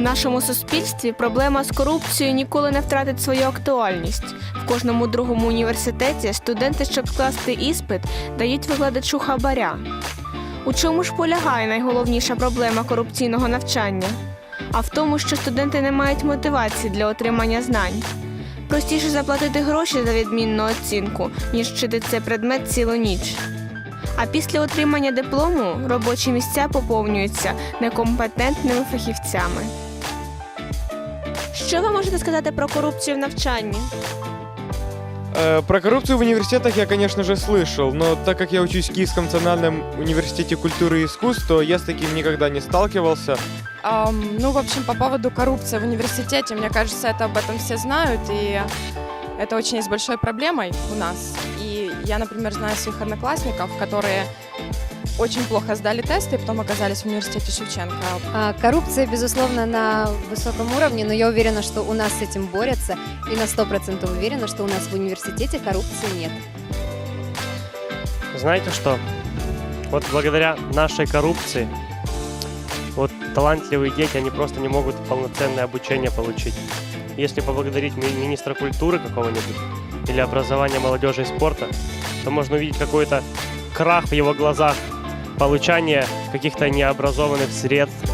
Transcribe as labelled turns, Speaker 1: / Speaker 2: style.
Speaker 1: нашому суспільстві проблема з корупцією ніколи не втратить свою актуальність. В кожному другому університеті студенти, щоб скласти іспит, дають викладачу хабаря. У чому ж полягає найголовніша проблема корупційного навчання? А в тому, що студенти не мають мотивації для отримання знань. Простіше заплатити гроші за відмінну оцінку, ніж вчити цей предмет цілу ніч. А після отримання диплому робочі місця поповнюються некомпетентними фахівцями. Що ви можете сказати про корупцію в навчанні?
Speaker 2: Про коррупцию в университетах я, конечно же, слышал, но так как я учусь в Киевском национальном университете культуры и искусств, то я с таким никогда не сталкивался.
Speaker 3: Ам, ну, в общем, по поводу коррупции в университете, мне кажется, это об этом все знают, и это очень есть большой проблемой у нас. И я, например, знаю своих одноклассников, которые очень плохо сдали тесты и потом оказались в университете Шевченко.
Speaker 4: А, Коррупция, безусловно, на высоком уровне, но я уверена, что у нас с этим борются. И на 100% уверена, что у нас в университете коррупции нет.
Speaker 5: Знаете что? Вот благодаря нашей коррупции вот талантливые дети, они просто не могут полноценное обучение получить. Если поблагодарить ми- министра культуры какого-нибудь или образования молодежи и спорта, то можно увидеть какой-то крах в его глазах, получание каких-то необразованных средств,